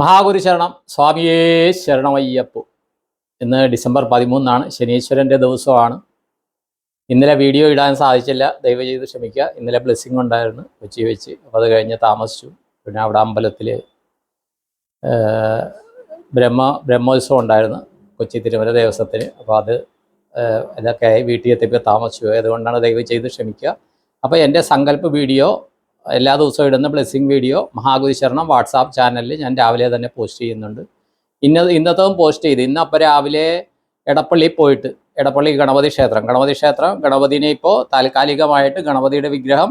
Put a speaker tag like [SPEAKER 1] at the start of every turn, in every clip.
[SPEAKER 1] മഹാഗുരു ശരണം സ്വാമിയേ ശരണമയ്യപ്പു. ഇന്ന് ഡിസംബർ പതിമൂന്നാണ്. ശനീശ്വരന്റെ ദിവസമാണ്. ഇന്നലെ വീഡിയോ ഇടാൻ സാധിച്ചില്ല. ദയവ് ചെയ്ത് ക്ഷമിക്കുക. ഇന്നലെ ബ്ലെസ്സിങ് ഉണ്ടായിരുന്നു. കൊച്ചി വെച്ച്. അപ്പോൾ അത് കഴിഞ്ഞ് താമസിച്ചു. പിന്നെ അവിടെ അമ്പലത്തിൽ ബ്രഹ്മ ബ്രഹ്മോത്സവം ഉണ്ടായിരുന്നു. കൊച്ചി തിരുമല ദേവസ്വത്തിന്. അപ്പോൾ അത് ഇതൊക്കെ വീട്ടിൽ എത്തിയപ്പോൾ താമസിച്ചു. അതുകൊണ്ടാണ് ദയവ് ചെയ്ത് ക്ഷമിക്കുക. അപ്പോൾ എന്റെ സങ്കല്പ വീഡിയോ എല്ലാ ദിവസവും ഇടുന്ന ബ്ലെസ്സിങ് വീഡിയോ മഹാഗുരു ശരണം വാട്സാപ്പ് ചാനലിൽ ഞാൻ രാവിലെ തന്നെ പോസ്റ്റ് ചെയ്യുന്നുണ്ട്. ഇന്ന ഇന്നത്തതും പോസ്റ്റ് ചെയ്ത് ഇന്ന് അപ്പം രാവിലെ എടപ്പള്ളി പോയിട്ട് എടപ്പള്ളി ഗണപതി ക്ഷേത്രം. ഗണപതി ക്ഷേത്രം ഗണപതിനെ ഇപ്പോൾ താൽക്കാലികമായിട്ട് ഗണപതിയുടെ വിഗ്രഹം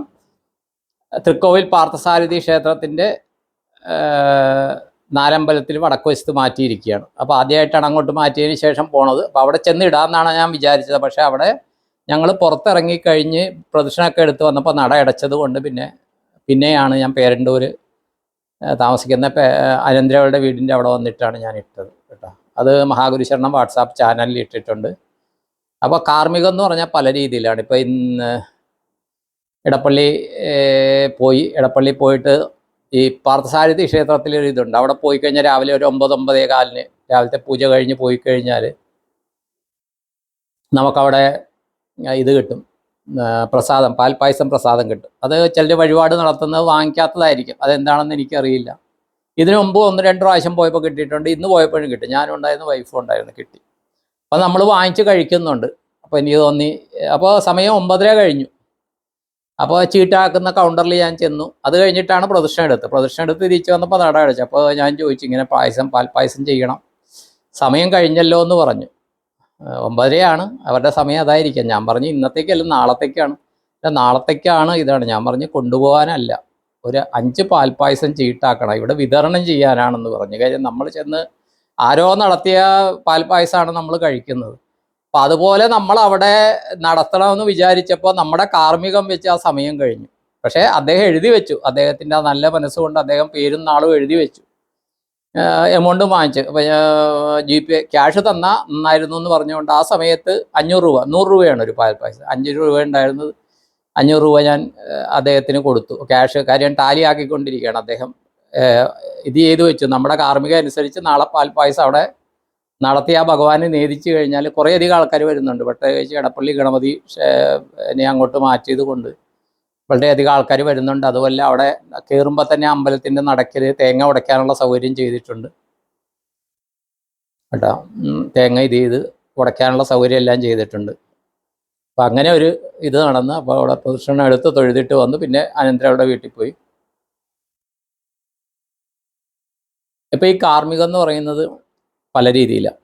[SPEAKER 1] തൃക്കോവിൽ പാർത്ഥസാരഥി ക്ഷേത്രത്തിന്റെ നാരമ്പലത്തിൽ വടക്കുവശത്ത് മാറ്റിയിരിക്കുകയാണ്. അപ്പോൾ ആദ്യമായിട്ടാണ് അങ്ങോട്ട് മാറ്റിയതിന് ശേഷം പോണത്. അപ്പോൾ അവിടെ ചെന്ന് ഇടാമെന്നാണ് ഞാൻ വിചാരിച്ചത്. പക്ഷേ അവിടെ ഞങ്ങൾ പുറത്തിറങ്ങി കഴിഞ്ഞ് പ്രദക്ഷിണമൊക്കെ എടുത്ത് വന്നപ്പോൾ നട അടച്ചത് കൊണ്ട് പിന്നെ പിന്നെയാണ് ഞാൻ പേരണ്ടൂർ താമസിക്കുന്ന അനന്തരവളുടെ വീടിന്റെ അവിടെ വന്നിട്ടാണ് ഞാൻ ഇട്ടത് കേട്ടോ. അത് മഹാഗുരു ശരണം വാട്സാപ്പ് ചാനലിൽ ഇട്ടിട്ടുണ്ട്. അപ്പോൾ കാർമ്മികം എന്ന് പറഞ്ഞാൽ പല രീതിയിലാണ്. ഇപ്പോൾ ഇന്ന് ഇടപ്പള്ളി പോയി ഇടപ്പള്ളി പോയിട്ട് ഈ പാർത്ഥസാരഥി ക്ഷേത്രത്തിലൊരു ഇതുണ്ട്. അവിടെ പോയി കഴിഞ്ഞാൽ രാവിലെ ഒരു ഒമ്പത് ഒമ്പതേ കാലിന് രാവിലത്തെ പൂജ കഴിഞ്ഞ് പോയി കഴിഞ്ഞാൽ നമുക്കവിടെ ഇത് കിട്ടും. പ്രസാദം പാൽപ്പായസം പ്രസാദം കിട്ടും. അത് ചിലർ വഴിപാട് നടത്തുന്നത് വാങ്ങിക്കാത്തതായിരിക്കും. അതെന്താണെന്ന് എനിക്കറിയില്ല. ഇതിനു മുമ്പ് ഒന്ന് രണ്ട് പ്രാവശ്യം പോയപ്പോൾ കിട്ടിയിട്ടുണ്ട്. ഇന്ന് പോയപ്പോഴും കിട്ടി. ഞാനും ഉണ്ടായിരുന്നു വൈഫും ഉണ്ടായിരുന്നു കിട്ടി. അപ്പോൾ നമ്മൾ വാങ്ങിച്ച് കഴിക്കുന്നുണ്ട്. അപ്പോൾ എനിക്ക് തോന്നി അപ്പോൾ സമയം ഒമ്പതര കഴിഞ്ഞു. അപ്പോൾ ചീട്ടാക്കുന്ന കൗണ്ടറിൽ ഞാൻ ചെന്നു. അത് കഴിഞ്ഞിട്ടാണ് പ്രദക്ഷിണം എടുത്തത്. പ്രദക്ഷിണം എടുത്ത് തിരിച്ചു വന്നപ്പോൾ നട അടച്ചു. അപ്പോൾ ഞാൻ ചോദിച്ചു ഇങ്ങനെ പായസം പാൽപ്പായസം ചെയ്യണം. സമയം കഴിഞ്ഞല്ലോ എന്ന് പറഞ്ഞു. ഒമ്പതരയാണ്. അവരുടെ സമയം അതായിരിക്കാം. ഞാൻ പറഞ്ഞു ഇന്നത്തേക്കല്ല നാളത്തേക്കാണ്. നാളത്തേക്കാണ് ഇതാണ്. ഞാൻ പറഞ്ഞു കൊണ്ടുപോകാനല്ല. ഒരു അഞ്ച് പാൽപ്പായസം ചീട്ടാക്കണം. ഇവിടെ വിതരണം ചെയ്യാനാണെന്ന് പറഞ്ഞു. കാര്യം നമ്മൾ ചെന്ന് ആരോ നടത്തിയ പാൽപ്പായസമാണ് നമ്മൾ കഴിക്കുന്നത്. അപ്പം അതുപോലെ നമ്മൾ അവിടെ നടത്തണമെന്ന് വിചാരിച്ചപ്പോൾ നമ്മുടെ കാർമ്മികം വെച്ച് ആ സമയം കഴിഞ്ഞു. പക്ഷേ അദ്ദേഹം എഴുതി വെച്ചു. അദ്ദേഹത്തിന്റെ ആ നല്ല മനസ്സുകൊണ്ട് അദ്ദേഹം പേരും നാളും എഴുതി വെച്ചു. എമൗണ്ട് വാങ്ങിച്ച്. ജി പി ക്യാഷ് തന്ന നന്നായിരുന്നു എന്ന് പറഞ്ഞുകൊണ്ട് ആ സമയത്ത് അഞ്ഞൂറ് രൂപ നൂറ് രൂപയാണ് ഒരു പാൽ പായസം അഞ്ച് രൂപ ഉണ്ടായിരുന്നത്. അഞ്ഞൂറ് രൂപ ഞാൻ അദ്ദേഹത്തിന് കൊടുത്തു. ക്യാഷ് കാര്യം ടാലി ആക്കിക്കൊണ്ടിരിക്കുകയാണ് അദ്ദേഹം. ഇത് ചെയ്തു വെച്ചു. നമ്മുടെ കാർമ്മിക അനുസരിച്ച് നാളെ പാൽ പായസം അവിടെ നടത്തി ആ ഭഗവാനെ നേദിച്ചു കഴിഞ്ഞാൽ കുറേയധികം ആൾക്കാർ വരുന്നുണ്ട്. പ്രത്യേകിച്ച് ഇടപ്പള്ളി ഗണപതി എന്നെ അങ്ങോട്ട് മാറ്റിയത് കൊണ്ട്. വളരെയധികം ആൾക്കാർ വരുന്നുണ്ട്. അതുപോലെ അവിടെ കയറുമ്പോൾ തന്നെ അമ്പലത്തിന്റെ നടക്കൽ തേങ്ങ ഉടയ്ക്കാനുള്ള സൗകര്യം ചെയ്തിട്ടുണ്ട്. കേട്ടോ? തേങ്ങ ഇത് ചെയ്ത് ഉടയ്ക്കാനുള്ള സൗകര്യം എല്ലാം ചെയ്തിട്ടുണ്ട്. അപ്പം അങ്ങനെ ഒരു ഇത് നടന്ന് അപ്പോൾ അവിടെ പ്രദക്ഷിണം എടുത്ത് തൊഴുതിട്ട് വന്നു. പിന്നെ അനന്തരം അവിടെ വീട്ടിൽ പോയി. ഇപ്പം ഈ കാർമ്മികം എന്ന് പറയുന്നത് പല രീതിയിലാണ്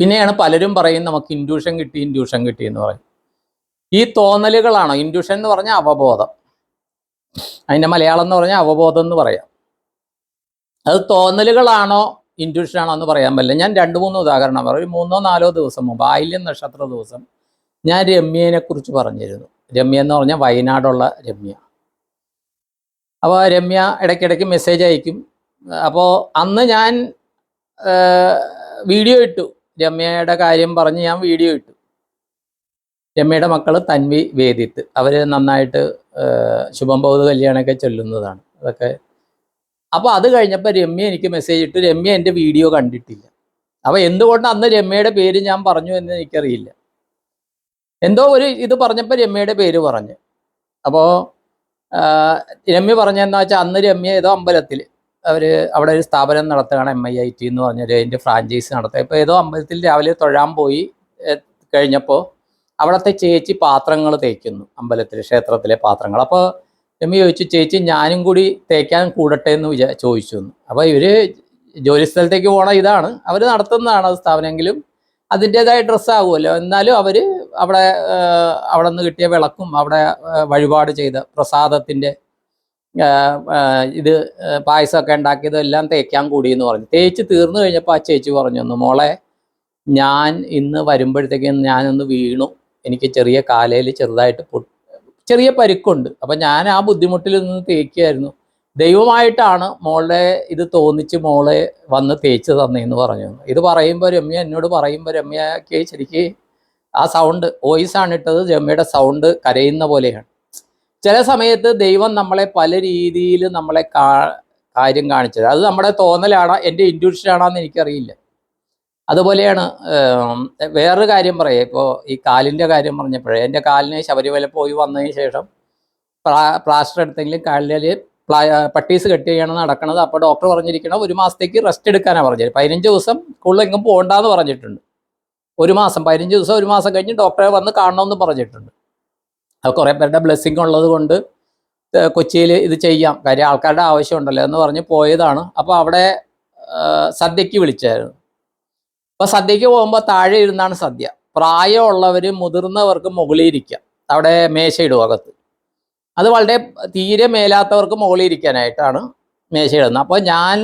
[SPEAKER 1] പിന്നെയാണ് പലരും പറയും നമുക്ക് ഇൻഡ്യൂഷൻ കിട്ടി ഇൻഡ്യൂഷൻ കിട്ടി എന്ന് പറയും. ഈ തോന്നലുകളാണ്? ഇൻഡ്യൂഷൻ എന്ന് പറഞ്ഞാൽ അവബോധം. അതിന്റെ മലയാളം എന്ന് പറഞ്ഞാൽ അവബോധം എന്ന് പറയാം. അത് തോന്നലുകളാണോ? ഇൻഡ്യൂഷൻ ആണോ എന്ന് പറയാൻ പറ്റില്ല. ഞാൻ രണ്ട് മൂന്ന് ഉദാഹരണം പറയാം. ഒരു മൂന്നോ നാലോ ദിവസം മുമ്പ് ആയില്യം നക്ഷത്ര ദിവസം ഞാൻ രമ്യനെ കുറിച്ച് പറഞ്ഞിരുന്നു. രമ്യ എന്ന് പറഞ്ഞാൽ വയനാടുള്ള രമ്യ. അപ്പോൾ രമ്യ ഇടയ്ക്കിടയ്ക്ക് മെസ്സേജ് അയക്കും. അപ്പോൾ അന്ന് ഞാൻ വീഡിയോ ഇട്ടു. രമ്യയുടെ കാര്യം പറഞ്ഞ് ഞാൻ വീഡിയോ ഇട്ടു. രമ്യയുടെ മക്കൾ തൻവി വേദിത്ത്. അവർ നന്നായിട്ട് ശുഭം ബൗദ്ധ കല്യാണമൊക്കെ ചൊല്ലുന്നതാണ്. അതൊക്കെ. അപ്പോൾ അത് കഴിഞ്ഞപ്പോൾ രമ്യ എനിക്ക് മെസ്സേജ് ഇട്ട്. രമ്യ എന്റെ വീഡിയോ കണ്ടിട്ടില്ല. അപ്പോൾ എന്തുകൊണ്ട് അന്ന് രമ്യയുടെ പേര് ഞാൻ പറഞ്ഞു എന്ന് എനിക്കറിയില്ല. എന്തോ ഒരു ഇത് പറഞ്ഞപ്പോൾ രമ്യയുടെ പേര് പറഞ്ഞു. അപ്പോൾ രമ്യ പറഞ്ഞതെന്ന് വെച്ചാൽ അന്ന് രമ്യ ഏതോ അമ്പലത്തിൽ അവർ അവിടെ ഒരു സ്ഥാപനം നടത്തുകയാണ് എം ഐ ഐ ടി എന്ന് പറഞ്ഞൊരു അതിന്റെ ഫ്രാഞ്ചൈസി നടത്തുക. ഇപ്പോൾ ഏതോ അമ്പലത്തിൽ രാവിലെ തൊഴാൻ പോയി കഴിഞ്ഞപ്പോൾ അവിടുത്തെ ചേച്ചി പാത്രങ്ങൾ തേക്കുന്നു അമ്പലത്തിലെ ക്ഷേത്രത്തിലെ പാത്രങ്ങൾ. അപ്പോൾ എമ്മി ചോദിച്ചു ചേച്ചി ഞാനും കൂടി തേക്കാൻ കൂടട്ടെ എന്ന് വിചാ ചോദിച്ചു അപ്പോൾ ഇവർ ജോലിസ്ഥലത്തേക്ക് പോണ ഇതാണ്. അവർ നടത്തുന്നതാണ് അത് സ്ഥാപനമെങ്കിലും അതിന്റെതായ ഡ്രസ്സാകുമല്ലോ എന്നാലും അവർ അവിടെ അവിടെ നിന്ന് കിട്ടിയ വിളക്കും അവിടെ വഴിപാട് ചെയ്ത പ്രസാദത്തിന്റെ ഇത് പായസമൊക്കെ ഉണ്ടാക്കിയതും എല്ലാം തേക്കാൻ കൂടി എന്ന് പറഞ്ഞു. തേച്ച് തീർന്നു കഴിഞ്ഞപ്പോൾ ആ ചേച്ചി പറഞ്ഞു മോളെ ഞാൻ ഇന്ന് വരുമ്പോഴത്തേക്കും ഞാനൊന്ന് വീണു. എനിക്ക് ചെറിയ കാലയിൽ ചെറുതായിട്ട് ചെറിയ പരിക്കുണ്ട്. അപ്പം ഞാൻ ആ ബുദ്ധിമുട്ടിൽ നിന്ന് തേക്കുകയായിരുന്നു. ദൈവമായിട്ടാണ് മോളെ ഇത് തോന്നിച്ച് മോളെ വന്ന് തേച്ച് തന്നേന്ന് പറഞ്ഞു ഇത് പറയുമ്പോൾ രമ്യ എന്നോട് പറയുമ്പോൾ രമ്യക്ക് ശരിക്ക് ആ സൗണ്ട് വോയിസ് ആണ് ഇട്ടത്. രമ്യയുടെ സൗണ്ട് കരയുന്ന പോലെയാണ്. ചില സമയത്ത് ദൈവം നമ്മളെ പല രീതിയിൽ നമ്മളെ കാര്യം കാണിച്ചത്. അത് നമ്മുടെ തോന്നലാണോ? എന്റെ ഇൻഡ്യൂഷനാണോ എന്ന് എനിക്കറിയില്ല. അതുപോലെയാണ് വേറൊരു കാര്യം പറയാം. ഇപ്പോൾ ഈ കാലിന്റെ കാര്യം പറഞ്ഞപ്പോഴേ എന്റെ കാലിന് ശബരിമല പോയി വന്നതിന് ശേഷം പ്ലാ- പ്ലാസ്റ്റർ എടുത്തെങ്കിലും കാലിൽ പ്ലാ പട്ടീസ് കെട്ടി ചെയ്യണം നടക്കണത്. അപ്പോൾ ഡോക്ടർ പറഞ്ഞിരിക്കണം ഒരു മാസത്തേക്ക് റെസ്റ്റ് എടുക്കാനാണ് പറഞ്ഞത്. പതിനഞ്ച് ദിവസം സ്കൂളിലെങ്കിലും പോകണ്ടെന്ന് പറഞ്ഞിട്ടുണ്ട്. ഒരു മാസം പതിനഞ്ച് ദിവസം ഒരു മാസം കഴിഞ്ഞ് ഡോക്ടറെ വന്ന് കാണണമെന്ന് പറഞ്ഞിട്ടുണ്ട്. അത് കുറേ പേരുടെ ബ്ലെസ്സിങ് ഉള്ളത് കൊണ്ട് കൊച്ചിയിൽ ഇത് ചെയ്യാം. കാര്യം ആൾക്കാരുടെ ആവശ്യമുണ്ടല്ലോ എന്ന് പറഞ്ഞ് പോയതാണ്. അപ്പോൾ അവിടെ സദ്യയ്ക്ക് വിളിച്ചായിരുന്നു. അപ്പോൾ സദ്യക്ക് പോകുമ്പോൾ താഴെ ഇരുന്നാണ് സദ്യ. പ്രായമുള്ളവർ മുതിർന്നവർക്ക് മുകളിൽ ഇരിക്കാം അവിടെ മേശയിടും അകത്ത്. അത് വളരെ തീരെ മേലാത്തവർക്ക് മുകളിൽ ഇരിക്കാനായിട്ടാണ് മേശയിടുന്നത്. അപ്പോൾ ഞാൻ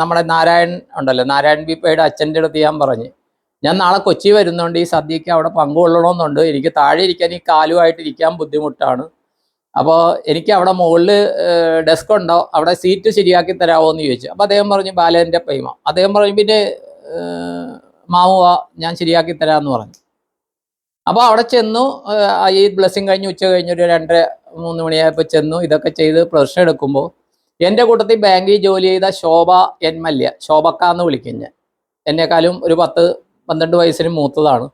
[SPEAKER 1] നമ്മുടെ നാരായൺ ഉണ്ടല്ലോ നാരായൺ ബിപ്പയുടെ അച്ഛന്റെ അടുത്ത് ഞാൻ പറഞ്ഞ് ഞാൻ നാളെ കൊച്ചി വരുന്നുണ്ട്. ഈ സദ്യക്ക് അവിടെ പങ്കുകൊള്ളണമെന്നുണ്ട്. എനിക്ക് താഴെ ഇരിക്കാൻ ഈ കാലുമായിട്ട് ഇരിക്കാൻ ബുദ്ധിമുട്ടാണ്. അപ്പോൾ എനിക്ക് അവിടെ മുകളിൽ ഡെസ്ക് ഉണ്ടോ? അവിടെ സീറ്റ് ശരിയാക്കി തരാമോ എന്ന് ചോദിച്ചു. അപ്പോൾ അദ്ദേഹം പറഞ്ഞു ബാലേന്റെ പൈമ. അദ്ദേഹം പറഞ്ഞു പിന്നെ മാമുവ ഞാൻ ശരിയാക്കി തരാമെന്ന് പറഞ്ഞു. അപ്പോൾ അവിടെ ചെന്നു ഈ ബ്ലെസ്സിങ് കഴിഞ്ഞ് ഉച്ച കഴിഞ്ഞ് ഒരു രണ്ടര മൂന്ന് മണിയായപ്പോൾ ചെന്നു ഇതൊക്കെ ചെയ്ത് പ്രദർശനം എടുക്കുമ്പോൾ എന്റെ കൂട്ടത്തിൽ ബാങ്കിൽ ജോലി ചെയ്ത ശോഭ എൻ മല്യ ശോഭക്ക എന്ന് വിളിക്കും ഞാൻ. എന്നെക്കാളും ഒരു പത്ത് പന്ത്രണ്ട് വയസ്സിന് മൂത്തതാണ്.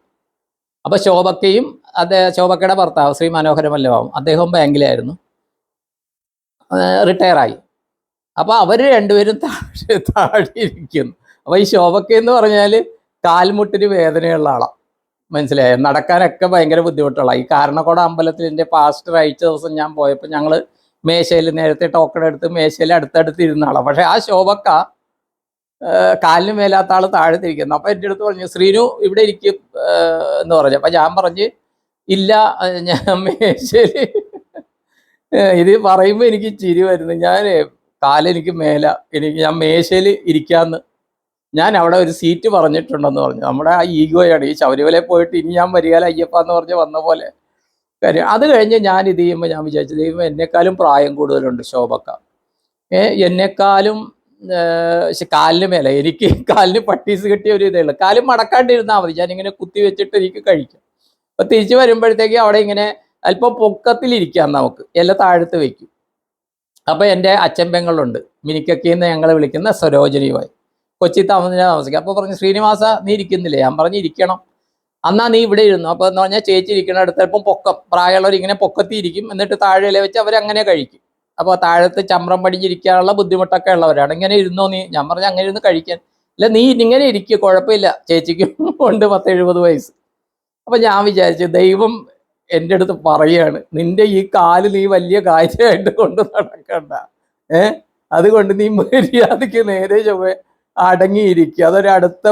[SPEAKER 1] അപ്പോൾ ശോഭക്കയും അദ്ദേഹം ശോഭക്കയുടെ ഭർത്താവ് ശ്രീ മനോഹര മല്ലവാവും അദ്ദേഹവും ബാങ്കിലായിരുന്നു. റിട്ടയറായി അപ്പോൾ അവർ രണ്ടുപേരും താഴെ താഴെ ഇരിക്കുന്നു. അപ്പോൾ ഈ ശോഭക്ക എന്ന് പറഞ്ഞാൽ കാൽമുട്ടിന് വേദനയുള്ള ആളാണ് മനസ്സിലായോ? നടക്കാനൊക്കെ ഭയങ്കര ബുദ്ധിമുട്ടുള്ള ഈ കാരണക്കോട അമ്പലത്തിൽ എന്റെ പാസ്റ്റർ അയച്ച ദിവസം ഞാൻ പോയപ്പോൾ ഞങ്ങൾ മേശയിൽ നേരത്തെ ടോക്കൺ എടുത്ത് മേശയിൽ അടുത്തടുത്ത് ഇരുന്ന ആളാണ് പക്ഷേ ആ ശോഭക്ക കാലിന് മേലാത്ത ആൾ താഴെ തിരിക്കുന്നു. അപ്പോൾ എന്റെ അടുത്ത് പറഞ്ഞു ശ്രീനു ഇവിടെ ഇരിക്കും. എന്ന് പറഞ്ഞു. അപ്പം ഞാൻ പറഞ്ഞ് ഇല്ല ഞാൻ മേശയിൽ ഇത് പറയുമ്പോൾ എനിക്ക് ചിരി വരുന്നു. ഞാൻ കാലെനിക്ക് മേല എനിക്ക് ഞാൻ മേശയിൽ ഇരിക്കാന്ന് ഞാൻ അവിടെ ഒരു സീറ്റ് പറഞ്ഞിട്ടുണ്ടെന്ന് പറഞ്ഞു. നമ്മുടെ ആ ഈഗോയാണ് ഈ ശബരിമലയിൽ പോയിട്ട് ഇനി ഞാൻ വരികാല അയ്യപ്പ എന്ന് പറഞ്ഞ് വന്ന പോലെ. കാര്യം അത് കഴിഞ്ഞ് ഞാൻ ഇത് ചെയ്യുമ്പോൾ ഞാൻ വിചാരിച്ചു ദൈവം എന്നെക്കാളും പ്രായം കൂടുതലുണ്ട് ശോഭക്ക. ഏ എന്നെക്കാളും കാലിന് മേലെ. എനിക്ക് കാലിന് പട്ടീസ് കിട്ടിയ ഒരു ഇതേ ഉള്ളൂ. കാലും മടക്കാണ്ടിരുന്നാൽ മതി. ഞാനിങ്ങനെ കുത്തി വെച്ചിട്ട് എനിക്ക് കഴിക്കും. അപ്പൊ തിരിച്ചു വരുമ്പോഴത്തേക്ക് അവിടെ ഇങ്ങനെ അല്പം പൊക്കത്തിലിരിക്കാം നമുക്ക്. എല്ലാം താഴത്ത് വെക്കും. അപ്പൊ എന്റെ അച്ഛൻ പെങ്ങളുണ്ട്. മിനിക്കക്കിന്ന് ഞങ്ങൾ വിളിക്കുന്ന സരോജനിയുമായി. കൊച്ചി താമസിച്ചാൽ താമസിക്കുക അപ്പോൾ പറഞ്ഞു ശ്രീനിവാസ നീ ഇരിക്കുന്നില്ലേ? ഞാൻ പറഞ്ഞു ഇരിക്കണം. അന്നാ നീ ഇവിടെ ഇരുന്നു. അപ്പോൾ എന്ന് പറഞ്ഞാൽ ചേച്ചി ഇരിക്കണ അടുത്ത് ചിലപ്പം പൊക്കം പ്രായമുള്ളവർ ഇങ്ങനെ പൊക്കത്തിയിരിക്കും. എന്നിട്ട് താഴെ ഇല വെച്ച് അവരങ്ങനെ കഴിക്കും. അപ്പോൾ താഴത്ത് ചമ്രം പടിഞ്ഞിരിക്കാനുള്ള ബുദ്ധിമുട്ടൊക്കെ ഉള്ളവരാണ്. ഇങ്ങനെ ഇരുന്നോ നീ? ഞാൻ പറഞ്ഞു അങ്ങനെ ഇരുന്ന് കഴിക്കാൻ. അല്ല നീ ഇങ്ങനെ ഇരിക്കുക കുഴപ്പമില്ല. ചേച്ചിക്കും ഉണ്ട് പത്ത് എഴുപത് വയസ്സ്. അപ്പം ഞാൻ വിചാരിച്ചു ദൈവം എന്റെ അടുത്ത് പറയാണ് നിന്റെ ഈ കാൽ നീ വലിയ കാര്യമായിട്ട് കൊണ്ട് നടക്കണ്ട. ഏ? അതുകൊണ്ട് നീ മര്യാദയ്ക്ക് നേരെ ചൊവ്വേ അടങ്ങിയിരിക്കുക. അതൊരു അടുത്ത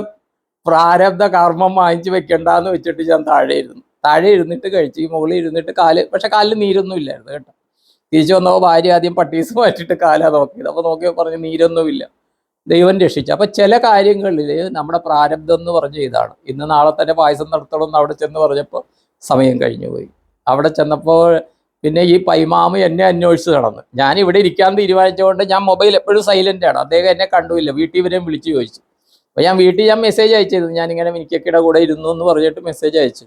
[SPEAKER 1] പ്രാരബ്ധ കർമ്മം വാങ്ങിച്ചു വെക്കണ്ടെന്ന് വെച്ചിട്ട് ഞാൻ താഴെ ഇരുന്നു. താഴെ ഇരുന്നിട്ട് കഴിച്ചു. മുകളിൽ ഇരുന്നിട്ട് കാൽ പക്ഷെ കാലിൽ നീരൊന്നും ഇല്ലായിരുന്നു കേട്ടോ. തിരിച്ചു വന്നപ്പോൾ ഭാര്യ ആദ്യം പട്ടീസ് മാറ്റിയിട്ട് കാലാ നോക്കിയത്. അപ്പോൾ നോക്കിയപ്പോൾ പറഞ്ഞു നീരൊന്നുമില്ല. ദൈവം രക്ഷിച്ചു. അപ്പം ചില കാര്യങ്ങളിൽ നമ്മുടെ പ്രാരബ്ധം എന്ന് പറഞ്ഞ ഇതാണ്. ഇന്ന് നാളെ തന്നെ പായസം നടത്തണം എന്ന് അവിടെ ചെന്ന് പറഞ്ഞപ്പോൾ സമയം കഴിഞ്ഞു പോയി അവിടെ ചെന്നപ്പോൾ പിന്നെ ഈ പൈമാമ എന്നെ അന്വേഷിച്ച് നടന്നു. ഞാൻ ഇവിടെ ഇരിക്കാൻ തീരുമാനിച്ചുകൊണ്ട് ഞാൻ മൊബൈൽ എപ്പോഴും സൈലന്റ് ആണ്. അദ്ദേഹം എന്നെ കണ്ടുമില്ല വീട്ടിൽ ഇവരെയും വിളിച്ചു ചോദിച്ചു. അപ്പോൾ ഞാൻ വീട്ടിൽ ഞാൻ മെസ്സേജ് അയച്ചിരുന്നു. ഞാനിങ്ങനെ മിനിക്കക്കിടെ കൂടെ ഇരുന്നു എന്ന് പറഞ്ഞിട്ട് മെസ്സേജ് അയച്ചു.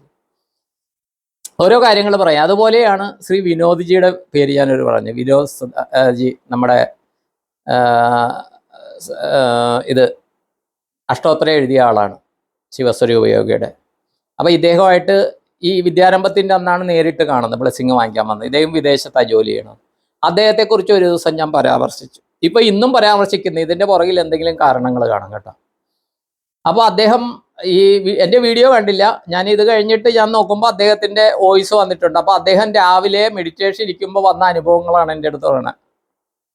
[SPEAKER 1] ഓരോ കാര്യങ്ങൾ പറയാം. അതുപോലെയാണ് ശ്രീ വിനോദ്ജിയുടെ പേര് ഞാനൊരു പറഞ്ഞു. വിനോദ് ജി നമ്മുടെ ഇത് അഷ്ടോത്തരം എഴുതിയ ആളാണ്. ശിവസ്വരൂപയോഗിയുടെ. അപ്പോൾ ഇദ്ദേഹമായിട്ട് ഈ വിദ്യാരംഭത്തിന്റെ അന്നാണ് നേരിട്ട് കാണുന്നത് ബ്ലെസ്സിങ് വാങ്ങിക്കാൻ വന്നത്. ഇദ്ദേഹം വിദേശത്താണ് ജോലി ചെയ്യണത്. അദ്ദേഹത്തെക്കുറിച്ച് ഒരു ദിവസം ഞാൻ പരാമർശിച്ചു. ഇപ്പൊ ഇന്നും പരാമർശിക്കുന്നു. ഇതിന്റെ പുറകിൽ എന്തെങ്കിലും കാരണങ്ങൾ കാണും കേട്ടോ. അപ്പോൾ അദ്ദേഹം ഈ എന്റെ വീഡിയോ കണ്ടില്ല. ഞാൻ ഇത് കഴിഞ്ഞിട്ട് ഞാൻ നോക്കുമ്പോൾ അദ്ദേഹത്തിന്റെ വോയിസ് വന്നിട്ടുണ്ട്. അപ്പോൾ അദ്ദേഹം രാവിലെ മെഡിറ്റേഷൻ ഇരിക്കുമ്പോൾ വന്ന അനുഭവങ്ങളാണ് എന്റെ അടുത്ത് പറയുന്നത്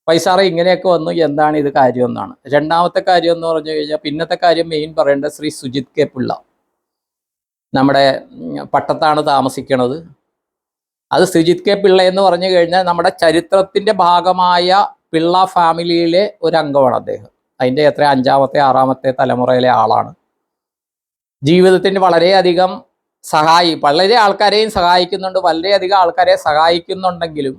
[SPEAKER 1] പൈസാറ ഇങ്ങനെയൊക്കെ വന്നു. എന്താണ് ഇത് കാര്യം? എന്നാണ്. രണ്ടാമത്തെ കാര്യം എന്ന് പറഞ്ഞു കഴിഞ്ഞാൽ പിന്നത്തെ കാര്യം മെയിൻ പറയേണ്ടത് ശ്രീ സുജിത് കെ. പിള്ള. നമ്മുടെ പട്ടത്താണ് താമസിക്കുന്നത് അത് സുജിത് കെ പിള്ള എന്ന് പറഞ്ഞു കഴിഞ്ഞാൽ നമ്മുടെ ചരിത്രത്തിന്റെ ഭാഗമായ പിള്ള ഫാമിലിയിലെ ഒരു അംഗമാണ് അദ്ദേഹം. അതിന്റെ എത്ര അഞ്ചാമത്തെ ആറാമത്തെ തലമുറയിലെ ആളാണ്. ജീവിതത്തിന് വളരെയധികം സഹായി വളരെ ആൾക്കാരെയും സഹായിക്കുന്നുണ്ട്. വളരെയധികം ആൾക്കാരെ സഹായിക്കുന്നുണ്ടെങ്കിലും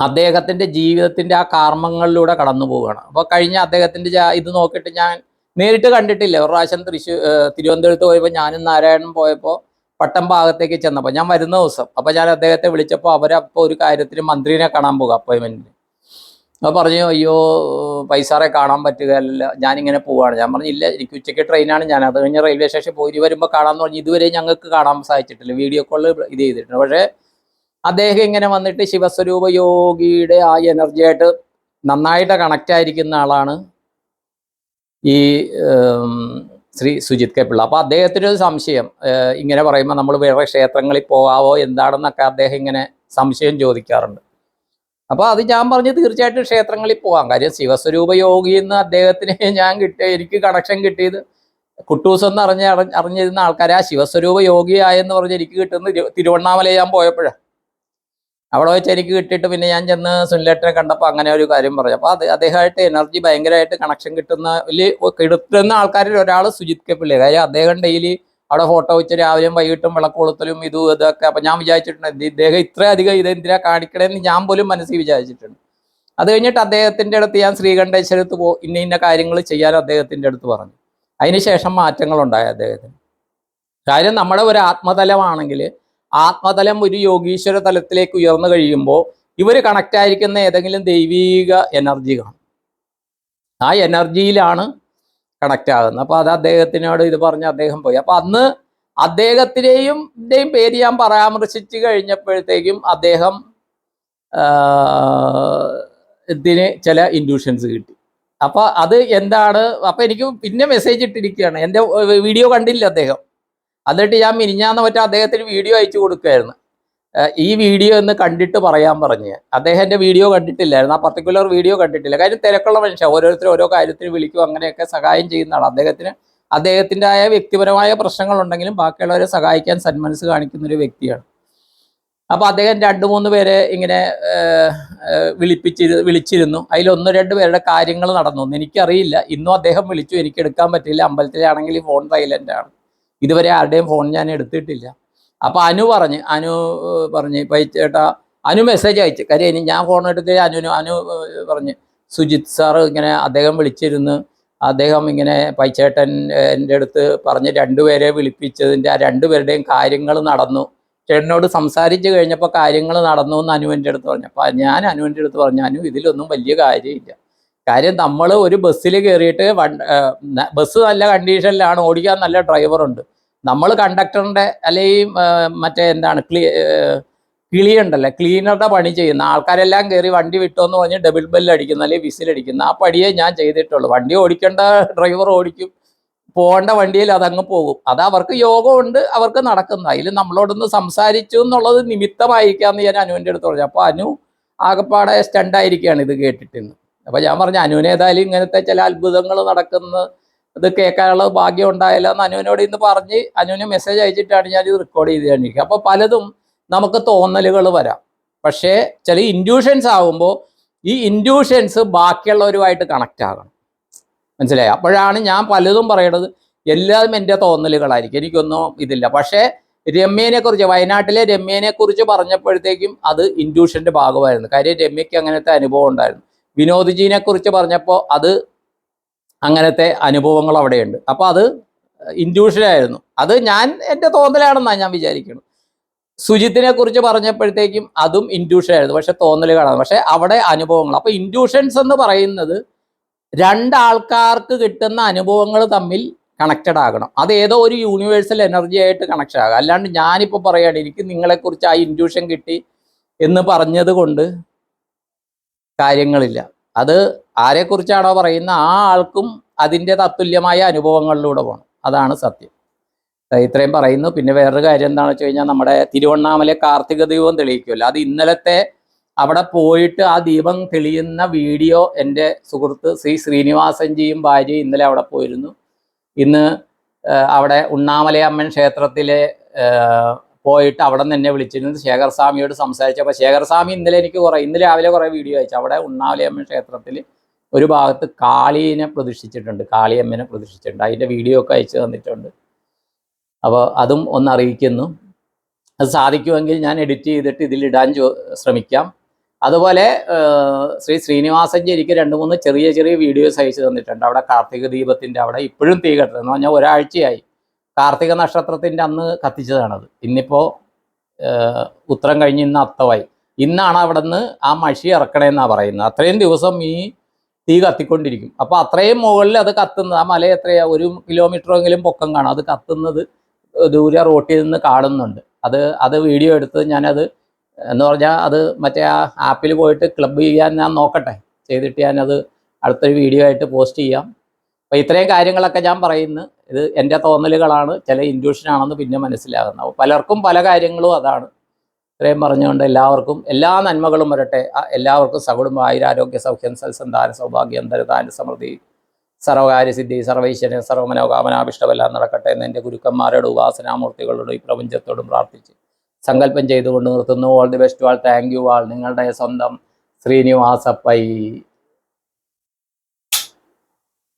[SPEAKER 1] അദ്ദേഹത്തിന്റെ ജീവിതത്തിന്റെ ആ കാർമ്മങ്ങളിലൂടെ കടന്നു പോവുകയാണ് അപ്പോൾ കഴിഞ്ഞ അദ്ദേഹത്തിന്റെ ഇത് നോക്കിയിട്ട് ഞാൻ നേരിട്ട് കണ്ടിട്ടില്ല. ഒരു പ്രാവശ്യം തൃശ്ശൂർ തിരുവനന്തപുരത്ത് പോയപ്പോൾ ഞാനും നാരായണനും പോയപ്പോൾ പട്ടം ഭാഗത്തേക്ക് ചെന്നപ്പോൾ ഞാൻ വരുന്ന ദിവസം അപ്പോൾ ഞാൻ അദ്ദേഹത്തെ വിളിച്ചപ്പോൾ അവരപ്പോൾ ഒരു കാര്യത്തിന് മന്ത്രിനെ കാണാൻ പോകുക അപ്പോയിൻമെന്റിന് അപ്പോൾ പറഞ്ഞു അയ്യോ പൈസാറെ കാണാൻ പറ്റുകയല്ല. ഞാനിങ്ങനെ പോവാണ്. ഞാൻ പറഞ്ഞു ഇല്ല എനിക്ക് ഉച്ചയ്ക്ക് ട്രെയിനാണ്. ഞാൻ അത് കഴിഞ്ഞ് റെയിൽവേ സ്റ്റേഷൻ പോയി വരുമ്പോൾ കാണാമെന്ന് പറഞ്ഞു. ഇതുവരെ ഞങ്ങൾക്ക് കാണാൻ സാധിച്ചിട്ടില്ല. വീഡിയോ കോൾ ഇത് ചെയ്തിട്ടുണ്ട്. പക്ഷേ അദ്ദേഹം ഇങ്ങനെ വന്നിട്ട് ശിവസ്വരൂപ യോഗിയുടെ ആ എനർജിയായിട്ട് നന്നായിട്ട് കണക്റ്റ് ആയിരിക്കുന്ന ആളാണ് ഈ ശ്രീ സുജിത് കെ പിള്ള അപ്പോൾ അദ്ദേഹത്തിന് ഒരു സംശയം ഇങ്ങനെ പറയുമ്പോൾ നമ്മൾ വേറെ ക്ഷേത്രങ്ങളിൽ പോകാവോ എന്താണെന്നൊക്കെ അദ്ദേഹം ഇങ്ങനെ സംശയം ചോദിക്കാറുണ്ട്. അപ്പോൾ അത് ഞാൻ പറഞ്ഞ് തീർച്ചയായിട്ടും ക്ഷേത്രങ്ങളിൽ പോകാം കാര്യം ശിവസ്വരൂപ യോഗി എന്ന് അദ്ദേഹത്തിന് ഞാൻ കിട്ടിയ എനിക്ക് കണക്ഷൻ കിട്ടിയത് കുട്ടൂസ് എന്ന് അറിഞ്ഞ അറിഞ്ഞ- അറിഞ്ഞിരുന്ന ആൾക്കാരെ. ആ ശിവസ്വരൂപ യോഗിയായെന്ന് പറഞ്ഞ് എനിക്ക് കിട്ടുന്ന തിരു- തിരുവണ്ണാമല ഞാൻ പോയപ്പോഴാണ് അവിടെ വെച്ച് എനിക്ക് കിട്ടിയിട്ട് പിന്നെ ഞാൻ ചെന്ന് സുനിലേട്ടനെ കണ്ടപ്പോൾ അങ്ങനെ ഒരു കാര്യം പറഞ്ഞു. അപ്പോൾ അത് അദ്ദേഹമായിട്ട് എനർജി ഭയങ്കരമായിട്ട് കണക്ഷൻ കിട്ടുന്ന കിട്ടുന്ന ആൾക്കാരിൽ ഒരാൾ സുജിത് കെ പിള്ളേ കാര്യം അദ്ദേഹം ഡെയിലി അവിടെ ഫോട്ടോ വെച്ച് രാവിലെയും വൈകിട്ടും വിളക്ക് കൊളുത്തലും ഇതും ഇതൊക്കെ അപ്പം ഞാൻ വിചാരിച്ചിട്ടുണ്ട് ഇദ്ദേഹം ഇത്രയധികം ഇതെന്തിനാ കാണിക്കണമെന്ന് ഞാൻ പോലും മനസ്സിൽ വിചാരിച്ചിട്ടുണ്ട്. അത് കഴിഞ്ഞിട്ട് അദ്ദേഹത്തിന്റെ അടുത്ത് ഞാൻ ശ്രീകണ്ഠേശ്വരത്ത് പോ ഇന്ന ഇന്ന കാര്യങ്ങൾ ചെയ്യാൻ അദ്ദേഹത്തിന്റെ അടുത്ത് പറഞ്ഞു. അതിനുശേഷം മാറ്റങ്ങളുണ്ടായി അദ്ദേഹത്തിന്. കാര്യം നമ്മുടെ ഒരു ആത്മതലമാണെങ്കിൽ ആത്മതലം ഒരു യോഗീശ്വര തലത്തിലേക്ക് ഉയർന്നു കഴിയുമ്പോൾ ഇവർ കണക്റ്റ് ആയിരിക്കുന്ന ഏതെങ്കിലും ദൈവീക എനർജി കാണും. ആ എനർജിയിലാണ് കണക്റ്റ് ആകുന്നത്. അപ്പോൾ അത് അദ്ദേഹത്തിനോട് ഇത് പറഞ്ഞ് അദ്ദേഹം പോയി. അപ്പോൾ അന്ന് അദ്ദേഹത്തിനെയും ന്റെയും പേര് ഞാൻ പരാമർശിച്ച് കഴിഞ്ഞപ്പോഴത്തേക്കും അദ്ദേഹം ഇതിന് ചില ഇൻഡ്യൂഷൻസ് കിട്ടി. അപ്പോൾ അത് എന്താണ് അപ്പോൾ എനിക്ക് പിന്നെ മെസ്സേജ് ഇട്ടിരിക്കുകയാണ്. എന്റെ വീഡിയോ കണ്ടില്ല അദ്ദേഹം. എന്നിട്ട് ഞാൻ മിനിഞ്ഞാന്ന് പറ്റാ അദ്ദേഹത്തിന് വീഡിയോ അയച്ചു കൊടുക്കുകയായിരുന്നു ഈ വീഡിയോ എന്ന് കണ്ടിട്ട് പറയാൻ പറഞ്ഞ്. അദ്ദേഹം എന്റെ വീഡിയോ കണ്ടിട്ടില്ലായിരുന്നു. ആ പർട്ടിക്കുലർ വീഡിയോ കണ്ടിട്ടില്ല. കാര്യം തിരക്കുള്ള മനുഷ്യൻ ഓരോരുത്തർ ഓരോ കാര്യത്തിന് വിളിക്കും അങ്ങനെയൊക്കെ സഹായം ചെയ്യുന്നതാണ്. അദ്ദേഹത്തിന് അദ്ദേഹത്തിന്റെ ആയ വ്യക്തിപരമായ പ്രശ്നങ്ങളുണ്ടെങ്കിലും ബാക്കിയുള്ളവരെ സഹായിക്കാൻ സന്മനസ് കാണിക്കുന്ന ഒരു വ്യക്തിയാണ്. അപ്പോൾ അദ്ദേഹം രണ്ട് മൂന്ന് പേരെ ഇങ്ങനെ വിളിപ്പിച്ചിരു വിളിച്ചിരുന്നു. അതിൽ ഒന്ന് രണ്ട് പേരുടെ കാര്യങ്ങൾ നടന്നു. എനിക്കറിയില്ല. ഇന്നും അദ്ദേഹം വിളിച്ചു. എനിക്ക് എടുക്കാൻ പറ്റില്ല. അമ്പലത്തിലാണെങ്കിൽ ഫോൺ സൈലന്റ് ആണ്. ഇതുവരെ ആരുടെയും ഫോൺ ഞാൻ എടുത്തിട്ടില്ല. അപ്പോൾ അനു പറഞ്ഞ് അനു പറഞ്ഞ് ചേട്ടാ അനു മെസ്സേജ് അയച്ചു. കാര്യം ഞാൻ ഫോൺ എടുത്ത് അനു അനു പറഞ്ഞ് സുജിത് സാറ് ഇങ്ങനെ അദ്ദേഹം വിളിച്ചിരുന്ന് അദ്ദേഹം ഇങ്ങനെ പൈച്ചേട്ടൻ എന്റെ അടുത്ത് പറഞ്ഞ് രണ്ടുപേരെ വിളിപ്പിച്ചതിന്റെ ആ രണ്ടുപേരുടെയും കാര്യങ്ങൾ നടന്നു. ചേട്ടനോട് സംസാരിച്ച് കഴിഞ്ഞപ്പോൾ കാര്യങ്ങൾ നടന്നു എന്ന് അനുവിന്റെ അടുത്ത് പറഞ്ഞു. അപ്പോൾ ഞാൻ അനുവിന്റെ അടുത്ത് പറഞ്ഞു അനു ഇതിലൊന്നും വലിയ കാര്യമില്ല. കാര്യം നമ്മൾ ഒരു ബസ്സിൽ കയറിയിട്ട് ബസ് നല്ല കണ്ടീഷനിലാണ് ഓടിക്കാൻ നല്ല ഡ്രൈവറുണ്ട്. നമ്മൾ കണ്ടക്ടറിന്റെ അല്ലെങ്കിൽ മറ്റേ എന്താണ് ക്ലീ കിളി ഉണ്ടല്ലോ ക്ലീനറുടെ പണി ചെയ്യുന്ന ആൾക്കാരെല്ലാം കയറി വണ്ടി വിട്ടോന്ന് പറഞ്ഞ് ഡബിൾ ബെല്ല് അടിക്കുന്ന അല്ലെങ്കിൽ വിസിലടിക്കുന്ന ആ പടിയേ ഞാൻ ചെയ്തിട്ടുള്ളൂ. വണ്ടി ഓടിക്കേണ്ട ഡ്രൈവർ ഓടിക്കും പോകേണ്ട വണ്ടിയിൽ അതങ്ങ് പോകും. അത് അവർക്ക് യോഗമുണ്ട് അവർക്ക് നടക്കുന്ന. അതിൽ നമ്മളോടൊന്ന് സംസാരിച്ചു എന്നുള്ളത് നിമിത്തമായിരിക്കാമെന്ന് ഞാൻ അനുവിന്റെ അടുത്ത് പറഞ്ഞു. അപ്പോൾ അനു ആകെപ്പാടെ സ്റ്റണ്ടായിരിക്കുകയാണ് ഇത് കേട്ടിട്ടിന്ന് അപ്പോൾ ഞാൻ പറഞ്ഞു അനുവിന് ഏതായാലും ഇങ്ങനത്തെ ചില അത്ഭുതങ്ങൾ നടക്കുന്ന. ഇത് കേൾക്കാനുള്ള ഭാഗ്യം ഉണ്ടായില്ല എന്ന് അനുവിനോട് ഇന്ന് പറഞ്ഞ് അനുവിന് മെസ്സേജ് അയച്ചിട്ടാണ് ഞാൻ ഇത് റെക്കോർഡ് ചെയ്ത് കഴിഞ്ഞിരിക്കുക അപ്പോൾ പലതും നമുക്ക് തോന്നലുകൾ വരാം. പക്ഷേ ചില ഇൻഡ്യൂഷൻസ് ആകുമ്പോൾ ഈ ഇൻഡ്യൂഷൻസ് ബാക്കിയുള്ളവരുമായിട്ട് കണക്റ്റ് ആകണം. മനസ്സിലായി? അപ്പോഴാണ് ഞാൻ പലതും പറയണത്. എല്ലാം എന്റെ തോന്നലുകളായിരിക്കും. എനിക്കൊന്നും ഇതില്ല. പക്ഷേ രമ്യനെ കുറിച്ച് വയനാട്ടിലെ രമ്യനെ കുറിച്ച് പറഞ്ഞപ്പോഴത്തേക്കും അത് ഇൻഡ്യൂഷന്റെ ഭാഗമായിരുന്നു. കാര്യം രമ്യക്ക് അങ്ങനത്തെ അനുഭവം ഉണ്ടായിരുന്നു. വിനോദ്ജീനെ കുറിച്ച് പറഞ്ഞപ്പോൾ അത് അങ്ങനത്തെ അനുഭവങ്ങൾ അവിടെയുണ്ട്. അപ്പോൾ അത് ഇൻഡ്യൂഷനായിരുന്നു അത് ഞാൻ എന്റെ തോന്നലാണെന്നാണ് ഞാൻ വിചാരിക്കുന്നത് സുജിത്തിനെ കുറിച്ച് പറഞ്ഞപ്പോഴത്തേക്കും അതും ഇൻഡ്യൂഷനായിരുന്നു പക്ഷെ തോന്നലുകളാണ് പക്ഷെ അവിടെ അനുഭവങ്ങൾ. അപ്പോൾ ഇൻഡ്യൂഷൻസ് എന്ന് പറയുന്നത് രണ്ടാൾക്കാർക്ക് കിട്ടുന്ന അനുഭവങ്ങൾ തമ്മിൽ കണക്റ്റഡ് ആകണം. അത് ഏതോ ഒരു യൂണിവേഴ്സൽ എനർജി ആയിട്ട് കണക്ഷൻ ആകാം. അല്ലാണ്ട് ഞാനിപ്പോൾ പറയുകയാണ് എനിക്ക് നിങ്ങളെക്കുറിച്ച് ആ ഇൻഡ്യൂഷൻ കിട്ടി എന്ന് പറഞ്ഞത് കൊണ്ട് കാര്യങ്ങളില്ല. അത് ആരെക്കുറിച്ചാണോ പറയുന്ന ആ ആൾക്കും അതിന്റെ തത്തുല്യമായ അനുഭവങ്ങളിലൂടെ പോകണം അതാണ് സത്യം. ഇത്രയും പറയുന്നു. പിന്നെ വേറൊരു കാര്യം എന്താണെന്ന് വെച്ച് കഴിഞ്ഞാൽ നമ്മുടെ തിരുവണ്ണാമലെ കാർത്തിക ദീപം തെളിയിക്കുമല്ലോ. അത് ഇന്നലത്തെ അവിടെ പോയിട്ട് ആ ദീപം തെളിയുന്ന വീഡിയോ എന്റെ സുഹൃത്ത് ശ്രീ ശ്രീനിവാസൻജിയും ഭാര്യയും ഇന്നലെ അവിടെ പോയിരുന്നു. ഇന്ന് അവിടെ ഉണ്ണാമലയമ്മൻ ക്ഷേത്രത്തിലെ പോയിട്ട് അവിടെ നിന്ന് എന്നെ വിളിച്ചിരുന്നത് ശേഖർ സ്വാമിയോട് സംസാരിച്ചപ്പോൾ ശേഖർ സ്വാമി ഇന്നലെ എനിക്ക് കുറേ ഇന്ന് രാവിലെ കുറേ വീഡിയോ അയച്ചു. അവിടെ ഉണ്ണാമലയമ്മൻ ക്ഷേത്രത്തിൽ ഒരു ഭാഗത്ത് കാളീനെ പ്രതിഷ്ഠിച്ചിട്ടുണ്ട്. കാളിയമ്മനെ പ്രതിഷ്ഠിച്ചിട്ടുണ്ട്. അതിന്റെ വീഡിയോ ഒക്കെ അയച്ചു തന്നിട്ടുണ്ട്. അപ്പോൾ അതും ഒന്ന് അറിയിക്കുന്നു. അത് സാധിക്കുമെങ്കിൽ ഞാൻ എഡിറ്റ് ചെയ്തിട്ട് ഇതിലിടാൻ ശ്രമിക്കാം. അതുപോലെ ശ്രീ ശ്രീനിവാസൻജി എനിക്ക് രണ്ട് മൂന്ന് ചെറിയ ചെറിയ വീഡിയോസ് അയച്ചു തന്നിട്ടുണ്ട്. അവിടെ കാർത്തിക ദീപത്തിന്റെ അവിടെ ഇപ്പോഴും തീ കെട്ടുന്നു എന്ന് പറഞ്ഞാൽ ഒരാഴ്ചയായി. കാർത്തിക നക്ഷത്രത്തിന്റെ അന്ന് കത്തിച്ചതാണത്. ഇന്നിപ്പോൾ ഉത്തരം കഴിഞ്ഞ് ഇന്ന് അത്തവായി. ഇന്നാണ് അവിടെ നിന്ന് ആ മഷി ഇറക്കണേന്നാണ് പറയുന്നത്. അത്രയും ദിവസം ഈ തീ കത്തിക്കൊണ്ടിരിക്കും. അപ്പോൾ അത്രയും മുകളിൽ അത് കത്തുന്നത് ആ മല എത്രയാ? ഒരു കിലോമീറ്ററെങ്കിലും പൊക്കം കാണും. അത് കത്തുന്നത് ദൂരെ റോട്ടിൽ നിന്ന് കാണുന്നുണ്ട്. അത് അത് വീഡിയോ എടുത്ത് ഞാനത് എന്ന് പറഞ്ഞാൽ അത് മറ്റേ ആ ആപ്പിൽ പോയിട്ട് ക്ലബ് ചെയ്യാൻ ഞാൻ നോക്കട്ടെ. ചെയ്തിട്ട് ഞാനത് അടുത്തൊരു വീഡിയോ ആയിട്ട് പോസ്റ്റ് ചെയ്യാം. അപ്പോൾ ഇത്രയും കാര്യങ്ങളൊക്കെ ഞാൻ പറയുന്നു. ഇത് എന്റെ തോന്നലുകളാണ്. ചില ഇൻഡ്യൂഷനാണെന്ന് പിന്നെ മനസ്സിലാകുന്നത് പലർക്കും പല കാര്യങ്ങളും അതാണ്. ഇത്രയും പറഞ്ഞുകൊണ്ട് എല്ലാവർക്കും എല്ലാ നന്മകളും വരട്ടെ. എല്ലാവർക്കും സകുടുംബ ആയുരാരോഗ്യ സൗഖ്യം സൽസന്താന സൗഭാഗ്യം ദരിതാന സമൃദ്ധി സർവകാര്യ സിദ്ധി സർവൈശ്വര്യം സർവമനോകാമനാഭിഷ്ടമെല്ലാം നടക്കട്ടെ എന്ന് എന്റെ ഗുരുക്കന്മാരോടും ഉപാസനാമൂർത്തികളോടും ഈ പ്രപഞ്ചത്തോടും പ്രാർത്ഥിച്ച് സങ്കല്പം ചെയ്തുകൊണ്ട് നിർത്തുന്നു. All the best all thank you all നിങ്ങളുടെ സ്വന്തം ശ്രീനിവാസ പൈ